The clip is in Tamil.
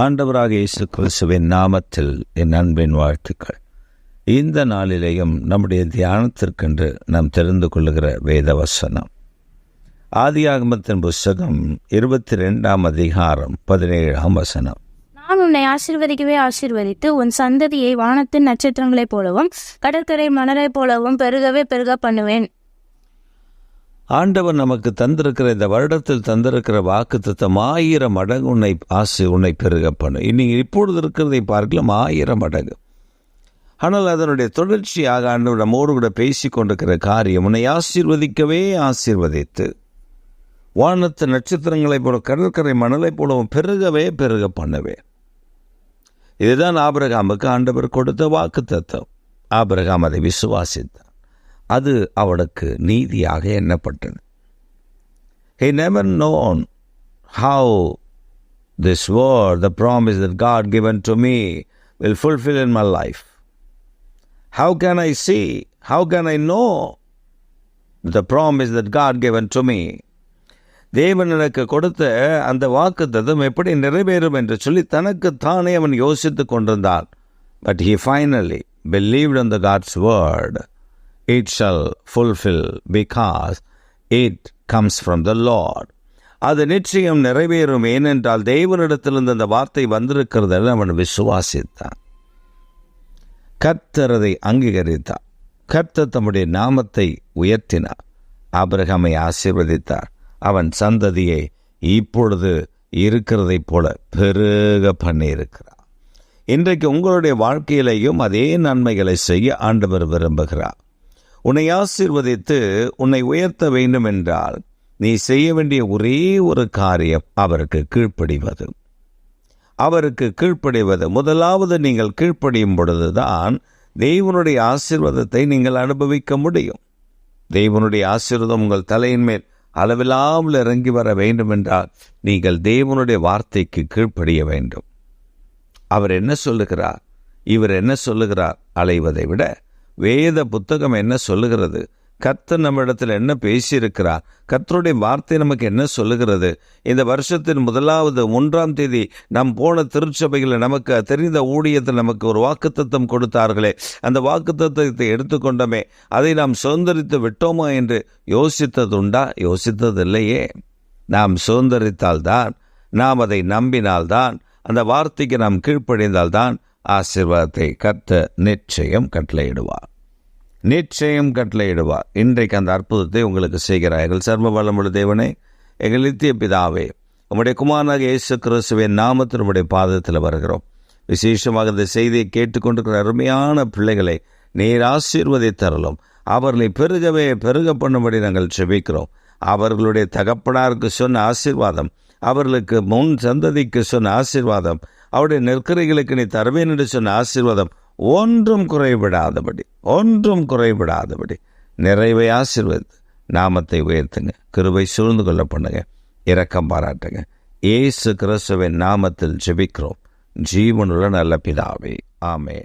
ஆண்டவராக இயேசு கிறிஸ்துவின் நாமத்தில் என் அன்பின் வாழ்த்துக்கள். இந்த நாளிலேயும் நம்முடைய தியானத்திற்கென்று நாம் தெரிந்து கொள்ளுகிற வேத வசனம் ஆதியாகமத்தின் புஸ்தகம் இருபத்தி ரெண்டாம் அதிகாரம் பதினேழாம் வசனம். நான் உன்னை ஆசீர்வதிக்கவே ஆசீர்வதித்து உன் சந்ததியை வானத்தின் நட்சத்திரங்களைப் போலவும் கடற்கரை மணலைப் போலவும் பெருகவே பெருக பண்ணுவேன். ஆண்டவர் நமக்கு தந்திருக்கிற இந்த வருடத்தில் தந்திருக்கிற வாக்கு தத்தம் ஆயிரம் மடங்கு உன்னை ஆசி உன்னை பெருக பண்ணும். இன்னைக்கு இப்பொழுது இருக்கிறதை பார்க்கலாம் ஆயிரம் மடங்கு. ஆனால் அதனுடைய தொடர்ச்சியாக ஆண்டவர் நம்மோடு கூட பேசி கொண்டிருக்கிற காரியம் உன்னை ஆசீர்வதிக்கவே ஆசீர்வதித்து வானத்து நட்சத்திரங்களைப் போல கடற்கரை மணலைப் போலவும் பெருகவே பெருக பண்ணவே. இதுதான் ஆபிரகாமுக்கு ஆண்டவர் கொடுத்த வாக்கு தத்துவம் ஆபிரகாம் அதை விசுவாசித்தான். அது அவனுக்கு நீதியாக எண்ணப்பட்டது he never known how this word the promise that god given to me will fulfill in my life how can i see how can i know the promise that god given to me தேவன் எனக்கு கொடுத்த அந்த வாக்கு தத்துவம் எப்படி நிறைவேறும் என்று சொல்லி தனக்கு தானே அவன் யோசித்து கொண்டிருந்தான் but he finally believed on the god's word it shall fulfill because it comes from the Lord. அது நிச்சயம் நிறைவேறும். ஏனென்றால் தேவனிடத்திலிருந்து அந்த வார்த்தை வந்திருக்கிறது அவன் விசுவாசித்தான். கர்த்தரதை அங்கீகரித்தார். கர்த்தர் தம்முடைய நாமத்தை உயர்த்தினார். அபிரகமை ஆசீர்வதித்தார். அவன் சந்ததியை இப்பொழுது இருக்கிறதைப் போல பெருக பண்ணியிருக்கிறார். இன்றைக்கு உங்களுடைய வாழ்க்கையிலையும் அதே நன்மைகளை செய்ய ஆண்டவர் விரும்புகிறார். உன்னை ஆசீர்வதித்து உன்னை உயர்த்த வேண்டும் என்றால் நீ செய்ய வேண்டிய ஒரே ஒரு காரியம் அவருக்கு கீழ்ப்படிவது. அவருக்கு கீழ்ப்படிவது. முதலாவது நீங்கள் கீழ்ப்படியும் பொழுதுதான் தெய்வனுடைய ஆசீர்வாதத்தை நீங்கள் அனுபவிக்க முடியும். தெய்வனுடைய ஆசீர்வாதம் உங்கள் தலையின் மேல் அளவில்லாமல் இறங்கி வர வேண்டும் என்றால் நீங்கள் தேவனுடைய வார்த்தைக்கு கீழ்ப்படிய வேண்டும். அவர் என்ன சொல்லுகிறார்? இவர் என்ன சொல்லுகிறார்? அலைவதை விட வேத புத்தகம் என்ன சொல்லுகிறது? கர்த்தர் நம்மிடத்தில் என்ன பேசியிருக்கிறார்? கர்த்தருடைய வார்த்தை நமக்கு என்ன சொல்லுகிறது? இந்த வருஷத்தின் முதலாவது மூன்றாம் தேதி நாம் போன திருச்சபைகளில் நமக்கு தெரிந்த ஊழியத்தில் நமக்கு ஒரு வாக்குத்தத்தம் கொடுத்தார்களே. அந்த வாக்குத்தத்தை எடுத்துக்கொண்டோமே. அதை நாம் சுதந்திரித்து விட்டோமா என்று யோசித்ததுண்டா? யோசித்ததில்லையே. நாம் சுதந்திரித்தால்தான் நாம் அதை நம்பினால்தான் அந்த வார்த்தைக்கு நாம் கீழ்ப்படைந்தால்தான் ஆசீர்வாதத்தை கத்த நிச்சயம் கட்டளையிடுவார். நிச்சயம் கட்டளையிடுவார். இன்றைக்கு அந்த அற்புதத்தை உங்களுக்கு செய்கிறார். எங்கள் சர்வ வளமுள்ள தேவனே எங்கள் நித்திய பிதாவே உம்முடைய குமாரனாக இயேசு கிறிஸ்துவின் நாமத்தினுடைய பாதத்தில் வருகிறோம். விசேஷமாக இந்த செய்தியை கேட்டுக்கொண்டிருக்கிற அருமையான பிள்ளைகளை நீர் ஆசீர்வதித்தரலும் அவர்களை பெருகவே பெருக பண்ணும்படி நாங்கள் செபிக்கிறோம். அவர்களுடைய தகப்பனாருக்கு சொன்ன ஆசீர்வாதம் அவர்களுக்கு முன் சந்ததிக்கு சொன்ன ஆசீர்வாதம் அவருடைய நெற்கரைகளுக்கு நீ தருவேன் என்று சொன்ன ஆசீர்வாதம் ஒன்றும் குறைவிடாதபடி ஒன்றும் குறைவிடாதபடி நிறைவை ஆசீர்வதித்து நாமத்தை உயர்த்துங்க கிருபை சூழ்ந்து கொள்ள பண்ணுங்க இரக்கம் பாராட்டுங்க. ஏசு கிறிஸ்துவின் நாமத்தில் ஜெபிக்கிறோம். ஜீவனுள்ள நல்ல பிதாவே ஆமே